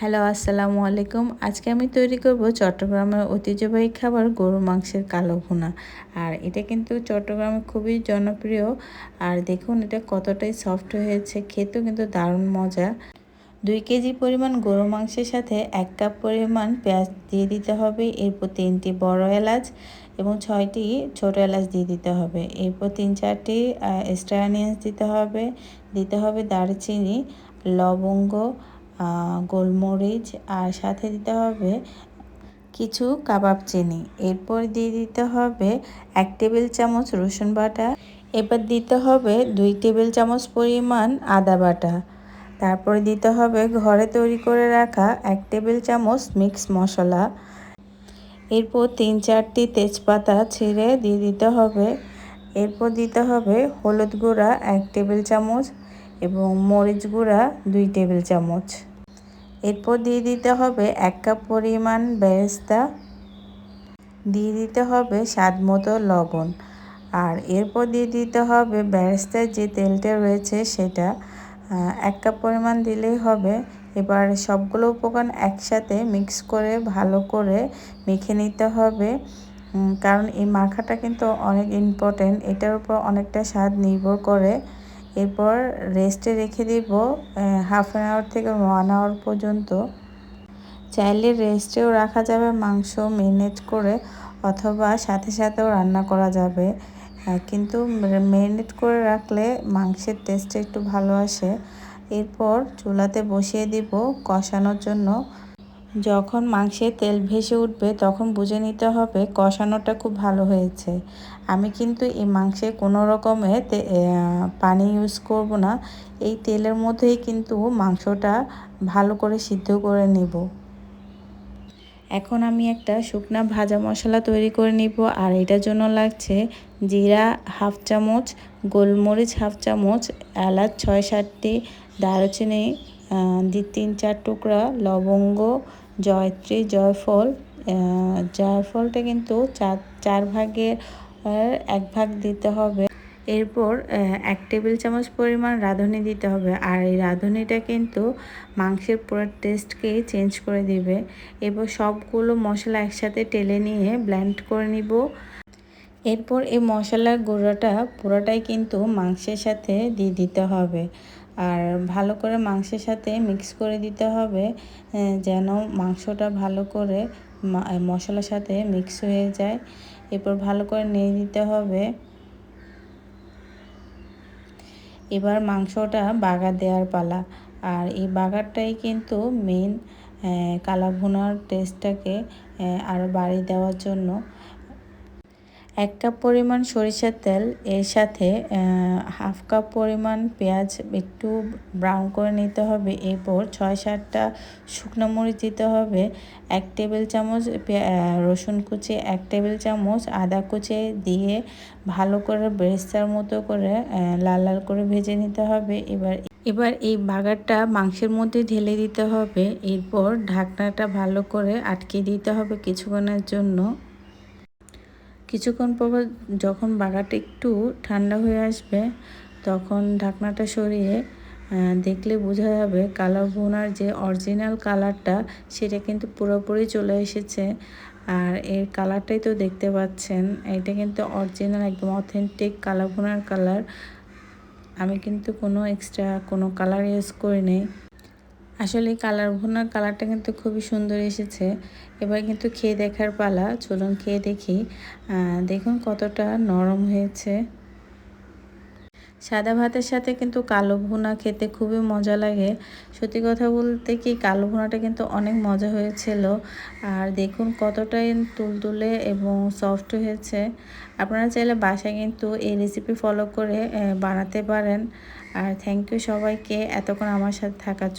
Hello, আসসালামু আলাইকুম। আজকে আমি তৈরি করব চট্টগ্রামের ঐতিহ্যবাহী খাবার গরু মাংসের কালো ভুনা। আর এটা কিন্তু চট্টগ্রামে খুবই জনপ্রিয়। আর দেখুন, এটা কতটাই সফট হয়েছে, খেতেও কিন্তু দারুণ মজা। দুই কেজি পরিমাণ গরু মাংসের সাথে এক কাপ পরিমাণ পেঁয়াজ দিয়ে দিতে হবে, এরপর তিনটি বড় এলাচ এবং ছয়টি ছোট এলাচ দিয়ে দিতে হবে। এরপর তিন চারটি অনিয়ন্স দিতে হবে। দিতে হবে দারচিনি, লবঙ্গ গোলমরিচ আর সাথে দিতে হবে কিছু কাবাব চিনি। এরপর দিয়ে দিতে হবে এক টেবিল চামচ রসুন বাটা। এবার দিতে হবে দুই টেবিল চামচ পরিমাণ আদা বাটা। তারপরে দিতে হবে ঘরে তৈরি করে রাখা এক টেবিল চামচ মিক্স মশলা। এরপর তিন চারটি তেজপাতা ছিঁড়ে দিয়ে দিতে হবে। এরপর দিতে হবে হলুদ গুঁড়া এক টেবিল চামচ এবং মরিচ গুঁড়া দুই টেবিল চামচ। এরপর দিয়ে দিতে হবে এক কাপ পরিমাণ বেরেস্তা। দিয়ে দিতে হবে স্বাদ মতো লবণ। আর এরপর দিয়ে দিতে হবে বেরেস্তার যে তেলটা রয়েছে সেটা। এক কাপ পরিমাণ দিলেই হবে। এবার সবগুলো উপকরণ একসাথে মিক্স করে ভালো করে মেখে নিতে হবে। কারণ এই মাখাটা কিন্তু অনেক ইম্পর্টেন্ট এটার উপর অনেকটা স্বাদ নির্ভর করে। এরপর রেস্টে রেখে দিব হাফ অ্যান আওয়ার থেকে ওয়ান আওয়ার পর্যন্ত। চাইলে রেস্টেও রাখা যাবে মাংস মেরিনেট করে, অথবা সাথে সাথেও রান্না করা যাবে। কিন্তু মেরিনেট করে রাখলে মাংসের টেস্টটা একটু ভালো আসে। এরপর চুলাতে বসিয়ে দিব কষানোর জন্য যখন মাংসে তেল ভেসে উঠবে তখন বুঝে নিতে হবে কষানোটা খুব ভালো হয়েছে। আমি কিন্তু এই মাংসে কোনো রকমের পানি ইউজ করব না। এই তেলের মধ্যেই কিন্তু মাংসটা ভালো করে সিদ্ধ করে নেব। এখন আমি একটা শুকনা ভাজা মশলা তৈরি করে নিব আর এটার জন্য লাগছে জিরা হাফ চামচ, গোলমরিচ হাফ চামচ, এলাচ ছয় সাতটি, দারুচিনি তিন চার টুকরা, লবঙ্গ জয়ত্রী, জয়ফল জয়ফলটা কিন্তু চার চার ভাগের এক ভাগ দিতে হবে। এরপর এক টেবিল চামচ পরিমাণ রাঁধুনি দিতে হবে। আর এই রাঁধুনিটা কিন্তু মাংসের পুরো টেস্টকেই চেঞ্জ করে দিবে। এরপর সবগুলো মশলা একসাথে টেলে নিয়ে ব্ল্যান্ড করে নিব। এরপর এই মশলার গুঁড়োটা পুরোটাই কিন্তু মাংসের সাথে দিয়ে দিতে হবে। আর ভালো করে মাংসের সাথে মিক্স করে দিতে হবে যেন মাংসটা ভালো করে মশলার সাথে মিক্স হয়ে যায়। এরপর ভালো করে নিয়ে দিতে হবে। এবার মাংসটা বাগা দেওয়ার পালা। আর এই বাগারটাই কিন্তু মেন কালা ভুনার টেস্টটাকে আরও বাড়িয়ে দেওয়ার জন্য এক কাপ পরিমাণ সরিষার তেল, এর সাথে হাফ কাপ পরিমাণ পেঁয়াজ একটু ব্রাউন করে নিতে হবে। এরপর ছয় সাতটা শুকনো মরিচ দিতে হবে, এক টেবিল চামচ রসুন কুচি, এক টেবিল চামচ আদা কুচি দিয়ে ভালো করে বেরেস্তার মতো করে লাল লাল করে ভেজে নিতে হবে। এবার এবার এই বাগারটা মাংসের মধ্যে ঢেলে দিতে হবে। এরপর ঢাকনাটা ভালো করে আটকে দিতে হবে কিছুক্ষণের জন্য। কিছুক্ষণ পর যখন বাগাটা একটু ঠান্ডা হয়ে আসবে, তখন ঢাকনাটা সরিয়ে দেখলে বোঝা যাবে কালার বোনার যে অরিজিনাল কালারটা সেটা কিন্তু পুরোপুরি চলে এসেছে। আর এর কালারটাই তো দেখতে পাচ্ছেন, এটা কিন্তু অরিজিনাল একদম অথেন্টিক কালার বোনার কালার আমি কিন্তু কোনো এক্সট্রা কোনো কালার ইউজ করি করিনি। আসলে কালার ভুনার কালারটা কিন্তু খুবই সুন্দর এসেছে। এবার কিন্তু খেয়ে দেখার পালা, চলুন খেয়ে দেখি। দেখুন কতটা নরম হয়েছে। সাদা ভাতের সাথে কিন্তু কালো ভুনা খেতে খুবই মজা লাগে। সত্যি কথা বলতে কি, কালো ভুনাটা কিন্তু অনেক মজা হয়েছিল। আর দেখুন কতটাই তুলতুলে এবং সফট হয়েছে। আপনারা চাইলে বাসায় কিন্তু এই রেসিপি ফলো করে বানাতে পারেন। আর থ্যাংক ইউ সবাইকে এতক্ষণ আমার সাথে থাকার